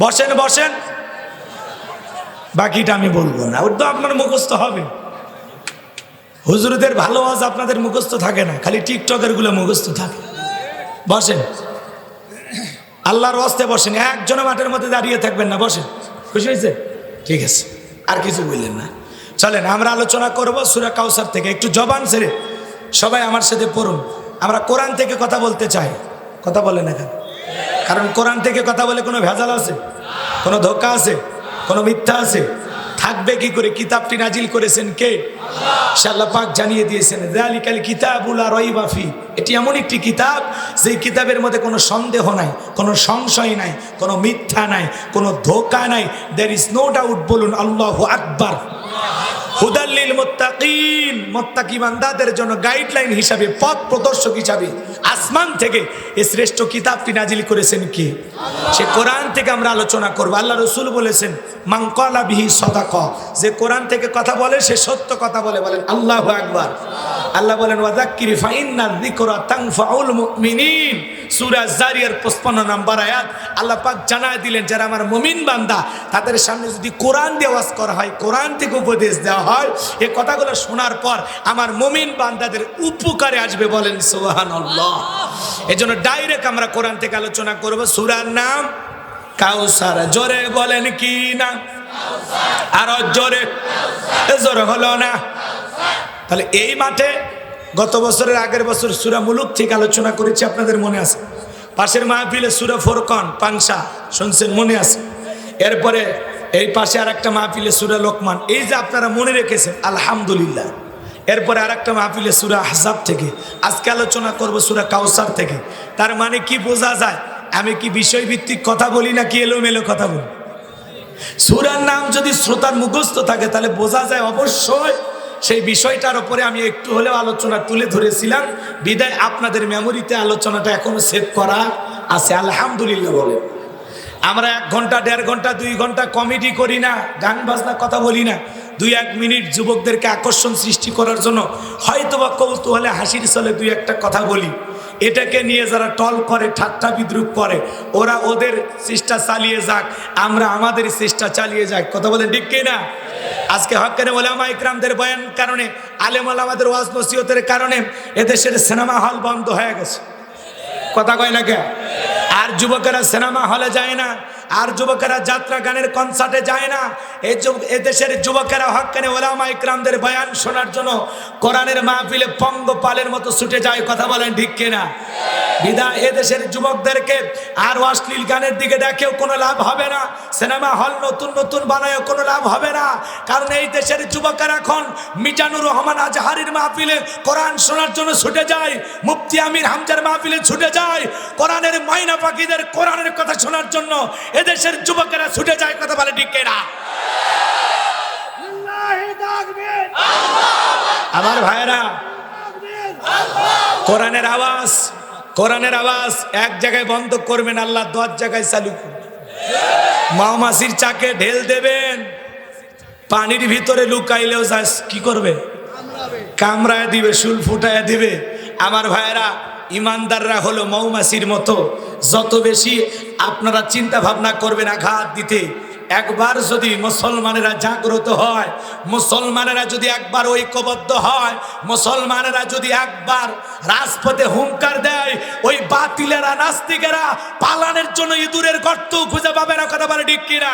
বসেন বসেন। বাকিটা আমি বলব না। ওর তো আপনার মুখস্থ হবে। হুজুরদের ভালো আজ আপনাদের মুখস্থ থাকে না, খালি টিকটকেরগুলো মুখস্থ থাকে। বসেন। আল্লাহর অস্তে বসেন। একজন মাঠের মধ্যে দাঁড়িয়ে থাকবেন না। বসেন। খুশি হয়েছে? ঠিক আছে। আর কিছু বললেন না। চলেন, আমরা আলোচনা করব সুরা কাউসার থেকে। একটু জবান ছেড়ে সবাই আমার সাথে পড়ুন। আমরা কোরআন থেকে কথা বলতে চাই। কথা বলেন এখন। কারণ কোরআন থেকে কথা বলে কোনো ভেজাল আছে? কোনো ধোকা আছে? কোনো মিথ্যা আছে? থাকবে কি করে? কিতাবটি নাজিল করেছেন কে? শাল্লাহ পাক জানিয়ে দিয়েছেন রইবাফি এটি এমন একটি কিতাব, যেই কিতাবের মধ্যে কোনো সন্দেহ নাই, কোনো সংশয় নাই, কোনো মিথ্যা নাই, কোনো ধোকা নাই। দের ইজ নো ডাউট বলুন, আল্লাহ আকবার। হুদাল্লিল মোত্তাকিন। মোত্তাকি বান্দাদের জন্য গাইডলাইন হিসাবে, পথ প্রদর্শক হিসাবে আসমান থেকে এই শ্রেষ্ঠ কিতাবটি নাজিল করেছেন কে? সে কোরআন থেকে আমরা আলোচনা করব। আল্লাহ রসুল বলেছেন মাংকলা বিহি সদাক। যে কোরআন থেকে কথা বলে, সে সত্য কথা বলে বলেন, আল্লাহ আকবার। আল্লাহ বলেন ওয়াজাক্কির ফাইন্না যিকরা তানফাউল মুমিনিন। সূরা জারিয়ার 55 নাম্বার আয়াত আল্লাহ পাক জানায় দিলেন যারা আমার মুমিন বান্দা তাদের সামনে যদি কোরআন দিয়ে ওয়াজ করা হয় কোরআন থেকে উপদেশ দেওয়া হয় এই কথাগুলো শোনার পর আমার মুমিন বান্দাদের উপকারে আসবে বলেন সুবহানাল্লাহ। এজন্য ডাইরেক্ট আমরা কোরআন থেকে আলোচনা করব সূরার নাম কাউসার। জোরে বলেন কি না? আরও জোরে। জোরে হলো না? তাহলে এই মাঠে গত বছরের আগের বছর সুরা মুলুক থেকে আলোচনা করেছি, আপনাদের মনে আছে? পাশের মাহফিলে সুরা ফোরকন পাংশা শুনছেন, মনে আছে? এরপরে এই পাশে আর একটা মাহফিলে সুরা লোকমান, এই যে আপনারা মনে রেখেছেন, আলহামদুলিল্লাহ। এরপরে আর একটা মাহফিলে সুরা হাসাব থেকে, আজকে আলোচনা করব সুরা কাউসার থেকে। তার মানে কি বোঝা যায়? আমি কি বিষয়ভিত্তিক কথা বলি না কি এলোমেলো কথা বলি? সুরার নাম যদি শ্রোতার মুখস্থ থাকে, তাহলে বোঝা যায় অবশ্যই সেই বিষয়টার ওপরে আমি একটু হলেও আলোচনা তুলে ধরেছিলাম। বিদায়, আপনাদের মেমোরিতে আলোচনাটা এখনও সেভ করা আছে। আলহামদুলিল্লাহ বলে আমরা এক ঘণ্টা, দেড় ঘণ্টা, দুই ঘণ্টা কমেডি করি না, গান বাজনা কথা বলি না। দুই এক মিনিট যুবকদেরকে আকর্ষণ সৃষ্টি করার জন্য হয়তো হয়তোবা কৌতূহলে হাসির চলে দুই একটা কথা বলি। এটাকে নিয়ে যারা টল করে, ঠাট্টা বিদ্রুপ করে, ওরা ওদের চেষ্টা চালিয়ে যাক, আমরা আমাদের চেষ্টা চালিয়ে যাক। কথা বলেন ঠিক না আজকে হকানে ওলামা ইকরামদের বয়ান কারণে, আলেম আমাদের ওয়াজ নসিহতের কারণে এদেশের সিনেমা হল বন্ধ হয়ে গেছে। কথা কয় না কে? আর যুবকেরা সিনেমা হলে যায় না আর যুবকেরা যাত্রা গানের কনসার্টে যায় না। এই যুব- এদেশের যুবকেরা হকানে ওলামা ইকরামদের বয়ান শোনার জন্য কোরআনের মাহফিলে পঙ্গপালের মতো ছুটে যায়, কথা বলেন ঠিক কিনা? বিদায় এদেশের যুবকদেরকে আর অশ্লীল গানের দিকে দেখেও কোনো লাভ হবে না। সিনেমা হল নতুন নতুন বানায়ও কোনো লাভ হবে না। কারণ এই দেশের যুবকেরা এখন মিজানুর রহমান আজহারির মাহফিলে কোরআন শোনার জন্য ছুটে যায়, মুফতি আমির হামজার মাহফিলে ছুটে যায়। কোরআনের মাইনা পাখিদের কোরআনের কথা শোনার জন্য এদেশের যুবকেরা ছুটে যায় কথা বলে ঠিক না আমার ভাইয়েরা কোরআনের আওয়াজ কোরআনের আওয়াজ এক জায়গায় বন্ধ করবেন আল্লাহ দশ জায়গায় চালু করবেন। মৌমাছির চাকে ঢেল দেবেন পানির ভিতরে লুকাইলেও যাস কি করবে? কামড়ায় দিবে শুল ফুটায় দিবে। আমার ভাইয়েরা ইমানদাররা হলো মৌমাছির মতো। যত বেশি আপনারা চিন্তা ভাবনা করবেন আঘাত দিতে, একবার যদি মুসলমানেরা জাগ্রত হয়, মুসলমানেরা যদি একবার ঐক্যবদ্ধ হয়, মুসলমানেরা যদি একবার রাজপথে হুঙ্কার দেয়, ওই বাতিলেরা, নাস্তিকেরা পালানের জন্য ইঁদুরের গর্ত খুঁজে পাবে না, কথা বলে ঠিক কিনা?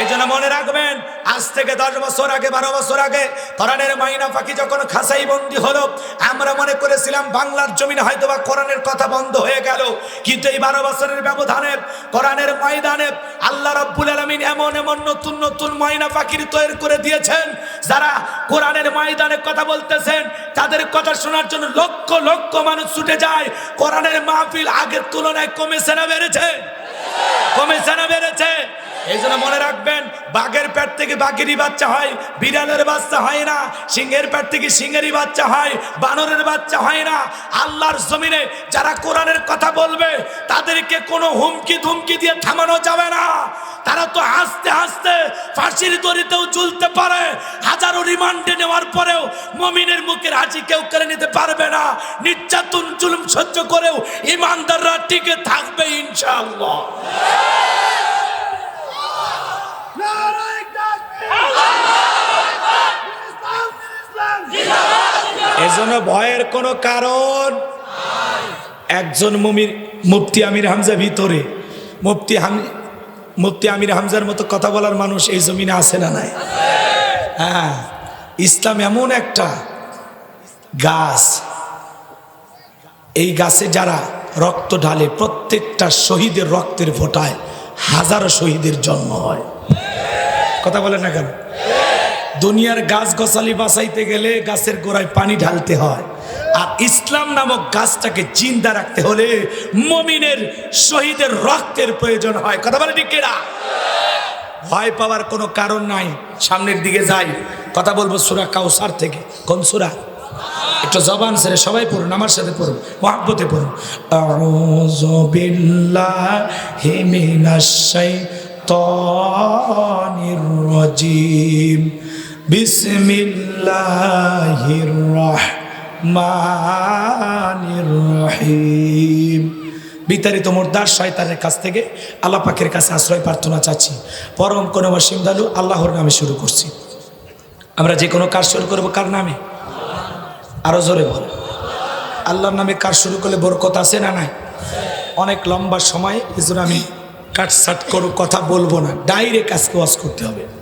এই জন্য মনে রাখবেন, আজ থেকে দশ বছর আগে, বারো বছর আগে কোরআনের মাইনা পাখি যখন খাসাই বন্দি হলো, আমরা মনে করেছিলাম বাংলার জমিনে হয়তো বা কোরআনের কথা বন্ধ হয়ে গেল। কিন্তু এই বারো বছরের ব্যবধানে, কোরআনের ময়দানে আল্লাহ রব্বুল আলমিন এমন এমন নতুন নতুন ময়না পাখির তৈরি করে দিয়েছেন, যারা কোরআনের ময়দানে কথা বলতেছেন, তাদের কথা শোনার জন্য লক্ষ লক্ষ মানুষ ছুটে যায়। কোরআনের মাহফিল আগের তুলনায় কমেছে না বেড়েছে? কমেছে না বেড়েছে? এই জন্য মনে রাখবেন বাঘের পেট থেকে বাঘেরই বাচ্চা হয়, বিড়ালের বাচ্চা হয় না, সিংহের পেট থেকে সিংহেরই বাচ্চা হয়, বানরের বাচ্চা হয় না। আল্লাহর জমিনে যারা কোরআনের কথা বলবে, তাদেরকে কোনো হুমকি ধুমকি দিয়ে থামানো যাবে না। তারা তো হাসতে হাসতে ফাঁসির দড়িতেও ঝুলতে পারে। হাজারো রিমান্ডে নেওয়ার পরেও মমিনের মুখের হাসি কেউ কেড়ে নিতে পারবে না। নির্যাতন, জুলুম সহ্য করেও ইমানদাররা টিকে থাকবে ইনশাআল্লাহ। এজন্য ভয়ের কোনো কারণ? একজন মুমির মুফতি আমির হামজা ভিতরে। মুফতি মুফতি আমির হামজার মতো কথা বলার মানুষ এই জমিনে আছে না নাই? হ্যাঁ ইসলাম এমন একটা গাছ। এই গাছে যারা রক্ত ঢালে প্রত্যেকটা শহীদের রক্তের ফোটায় হাজারো শহীদের জন্ম হয়। কথা বলে না কেন? দুনিয়ার গাছ গছালি বাঁচাইতে গেলে গাছের গোড়ায় পানি ঢালতে হয়। আর ইসলাম নামক গাছটাকে চিন্তা রাখতে হলে মমিনের শহীদের রক্তের প্রয়োজন হয়। কথা বলে কিনা? ভয় পাওয়ার কোনো কারণ নাই। সামনের দিকে যাই। কথা বলব সুরা কাউসার থেকে। কোন সুরা? একটু জবান ছেড়ে সবাই পড়ুন, আমার সাথে পড়ুন, মহাব্বতে পড়ুন। শাইতানির রাজিম। বিসমিল্লাহির রাহমানির রহিম বিতাড়িত মোর্দার শয়তানের কাছ থেকে আল্লাহ পাকের কাছে আশ্রয় প্রার্থনা চাচ্ছি। পরম কোনো সিমদালু আল্লাহর নামে শুরু করছি। আমরা যে কোনো কাজ শুরু করব কার নামে? আরও জোরে বল। আল্লাহর নামে কাজ শুরু করলে বরকত আছে না নাই? অনেক লম্বা সময়, এই জন্য আমি কাটসাট করো কথা বলব না। ডাইরেক্ট আজকে ওয়াজ করতে হবে।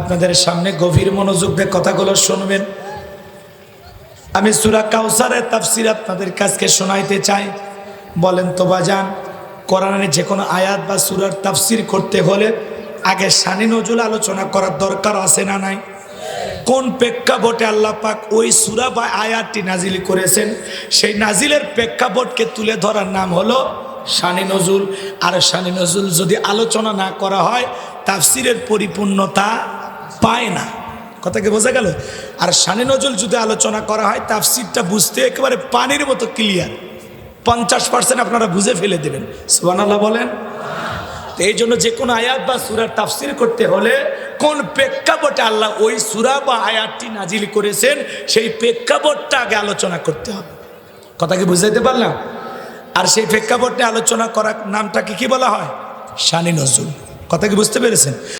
আপনাদের সামনে গভীর মনোযোগ দিয়ে কথাগুলো শুনবেন। আমি সুরা কাউসারের তাফসির আপনাদের কাছকে শোনাইতে চাই। বলেন তো বাজান, কোরআনের যে কোনো আয়াত বা সুরার তাফসির করতে হলে আগে সানি নজুল আলোচনা করার দরকার আছে না নাই? কোন প্রেক্ষাপটে আল্লাহ পাক ওই সুরা বা আয়াতটি নাজিল করেছেন? সেই নাজিলের প্রেক্ষাপটকে তুলে ধরার নাম হলো শানি নজুল। আর শানি নজুল যদি আলোচনা না করা হয়, তাফসিরের পরিপূর্ণতা পায় না। কথা কি বোঝা গেল? আর শানি নজুল যদি আলোচনা করা হয়, তাফসিরটা বুঝতে একেবারে পানির মতো ক্লিয়ার পঞ্চাশ পার্সেন্ট আপনারা বুঝে ফেলে দেবেন। সুবান আল্লাহ বলেন। তো এই জন্য যে কোনো আয়াত বা সুরার তাফসির করতে হলে কোন প্রেক্ষাপটে আল্লাহ ওই সুরা বা আয়াতটি নাজিল করেছেন, সেই প্রেক্ষাপটটা আগে আলোচনা করতে হবে। কথা কি বুঝাইতে পারলাম? আর সেই প্রেক্ষাপটে আলোচনা করার নামটাকে কি বলা হয়? শানি নজরুল। কথা কি বুঝতে পেরেছেন?